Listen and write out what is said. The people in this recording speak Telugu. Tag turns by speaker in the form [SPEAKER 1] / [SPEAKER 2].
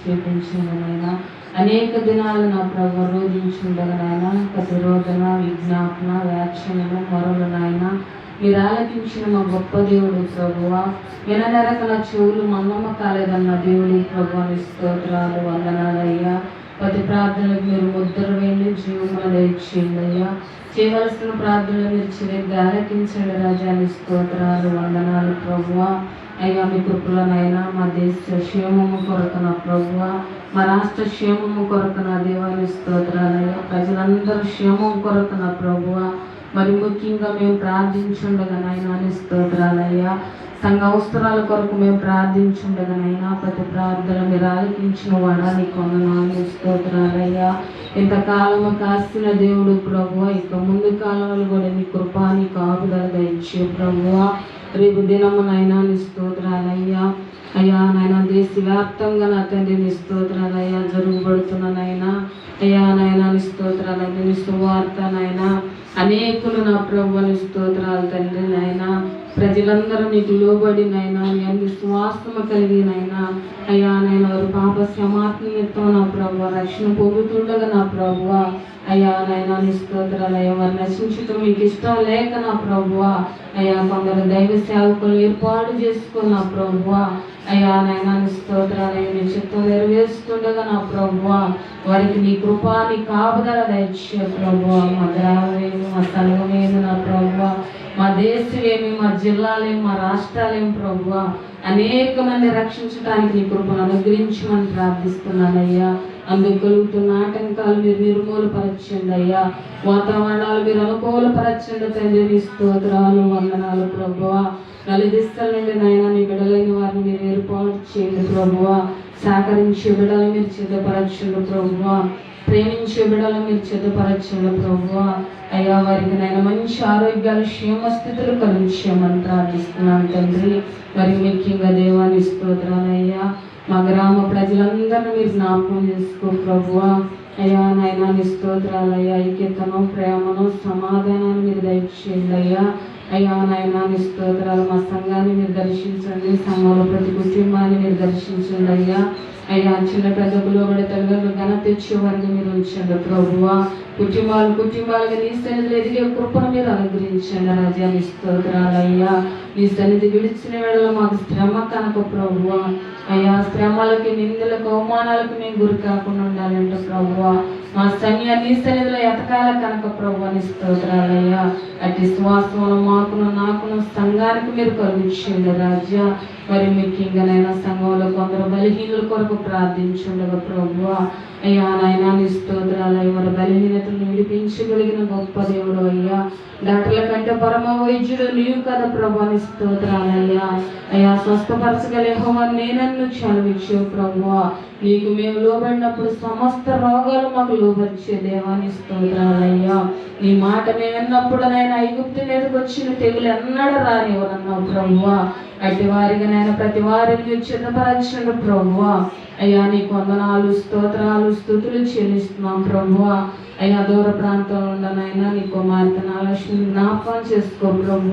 [SPEAKER 1] చేపించినైనా అనేక దినాలు నా ప్రభు రోధించుండగనైనా ప్రతిరోధన విజ్ఞాపన వ్యాఖ్యలను మొరలు నాయన మీరు ఆలకించిన మా గొప్ప దేవుడు ప్రభువ విననరక నా చెవులు మందమ్మ కాలేదన్న దేవుడి ప్రభు అని స్తోత్రాలు వందనాలయ్యా. ప్రతి ప్రార్థనలకు మీరు ముద్ర వేయండి జీవములు దయచేయండియ్యా చేయవలసిన ప్రార్థనలు మీరు చివరికి ఆలకించండి రాజాని స్తోత్రాలు వందనాలు ప్రభువ. అయ్యా మీ కృపలనైనా మా దేశ క్షేమము కొరకు నా ప్రభువ మా రాష్ట్ర క్షేమము కొరకు నా దేవాన్ని స్తోత్రాలయ్యా ప్రజలందరూ క్షేమం కొరకు నా ప్రభువ మరి ముఖ్యంగా మేము ప్రార్థించుండగా నాయన అని స్తోత్రాలయ్యా సంఘ అవసరాల కొరకు మేము ప్రార్థించుండగానైనా ప్రతి ప్రార్థన మీరు ఆలకించిన వాడా నీ కొందనాలు స్తోత్రాలయ్యా. ఇంతకాలము కాసిన దేవుడు ప్రభు ఇక ముందు కాలంలో కూడా నీ కృపా నీ కాపుదల దయచే ప్రభువ. రేపు దినమునైనా నీ స్తోత్రాలయ్యా. అయ్యా నాయన దేశవ్యాప్తంగా నా తండ్రి నీ స్తోత్రాలయ్యా. జరుగుబడుతున్ననైనా అయ్యా నాయన నీ స్తోత్రాలయ్యా నీ సువార్త నాయన. అనేకులు నా ప్రభు నీ స్తోత్రాలు తండ్రి నాయన. ప్రజలందరూ నీకు లోబడినైనా నీ అన్ని శ్వాసము కలిగినైనా. అయ్యా నేను వారు పాప క్షమాత్మతో నా ప్రభు రక్షణ పొగుతుండగా నా ప్రభు అయ్యా నైనా నీ స్తోత్రాలు వారు నశించటం మీకు ఇష్టం లేక నా ప్రభు అయ్యా కొందరు దైవ సేవకులు ఏర్పాటు చేసుకున్న ప్రభు అయ్యా నైనా నీ స్తోత్రాలు నీ చిత్తం నెరవేరుస్తుండగా నా ప్రభు వారికి నీ కృపా నీ కాపుదల దయచే ప్రభు మా గ్రామమేమి మా సంఘమేమి నా ప్రభు మా జిల్లాలేం మా రాష్ట్రాలేం ప్రభు అనేక మంది రక్షించడానికి నీ కృపను అనుగ్రహించమని ప్రార్థిస్తున్నానయ్యా. అందుకు కలుగుతున్న ఆటంకాలు మీరు నిర్మూలపరచండి అయ్యా. వాతావరణాలు మీరు అనుకూలపరచండి తండ్రి నీ స్తోత్రాలు వందనాలు ప్రభువ. నలుదిస్తల నుండి నాయన నీ బిడలైన వారిని మీరు ఏర్పాటు చేయండి ప్రభువ. సహకరించే బిడలు మీరు సిద్ధపరచండి ప్రభువ. ప్రేమించే బిడలు మీరు సిద్ధపరచండి ప్రభు అయ్యా వారికి నేను మంచి ఆరోగ్యాలు క్షేమ స్థితులు కలిగించామని ప్రార్థిస్తున్నాను తండ్రి. మరి ముఖ్యంగా దేవాన్ని స్తోత్రాలయ్యా మా గ్రామ ప్రజలందరినీ మీరు జ్ఞాపకం చేసుకో ప్రభువ. అయ్యా నాయన నీ స్తోత్రాలయ్యా ఐక్యతను ప్రేమను సమాధానాన్ని మీరు దయచేయండి అయ్యా. అయ్యా నాయన మీ స్తోత్రాలు మా సంఘాన్ని మీరు దర్శించండి సంఘంలో ప్రతి కుటుంబాన్ని మీరు దర్శించండి అయ్యా. అయ్యా చిన్న పెద్ద పిలువబడే తల్లిదండ్రులు ఘన తెచ్చేవారిని మీరు ఉంచండి ప్రభువ. కుటుంబాలు కుటుంబాలుగా నీ సన్నిధిలో ఎదిగే కృపను మీరు అనుగ్రహించండి రాజా మీ స్తోత్రాలు అయ్యా. నీ సన్నిధి విడిచిన వేళలో మాకు శ్రమ కనుక ప్రభువ. అయ్యా శ్రమలకి నిందలకు అవమానాలకు మేము గురి కాకుండా ఉండాలంటే ప్రభువ. మా సన్య నీ సన్నిధిలో ఎతకాల కనుక ప్రభు అని స్తోత్రాలయ్యా అటు శ్వాసమును మాకును నాకును సంఘానికి మీరు కలుగుచ్చిండు రాజ్య. మరి ముఖ్యంగా నైనా సంఘంలో కొందరు బలహీనుల కొరకు ప్రార్థించుండగా ప్రభు అయ్యా నాయన నీ స్తోత్రాలయ్య వారి బలహీనతను విడిపించగలిగిన గొప్ప దేవుడు అయ్యా. డాక్టర్ల కంటే పరమ వైద్యుడు నీవు కదా ప్రభు అని స్తోత్రాలయ్యా. అయ్యా స్వస్థపరచగలే హోమా నేనన్ను చలవించు ప్రభు నీకు మేము లోబడినప్పుడు సమస్త రోగాలు మాకు లోబరిచే దేవాని స్తోత్రాలయ్యా. నీ మాట మేము విన్నప్పుడు నేను ఐగుప్తి మీదకి వచ్చిన తెగులు ఎన్నడ రానివ్వనన్నావు ప్రభువ. అటు వారిగా నేను ప్రతి వారిని మీరు చిన్నపరచండి అయ్యా నీ కొందనాలు స్తోత్రాలు స్థుతులు చెల్లిస్తున్నాం ప్రభు అయ్యా దూర ప్రాంతంలో ఉన్న నాయన నీ కుమార్తె నాలక్ష్మి జ్ఞాపకం చేసుకో ప్రభు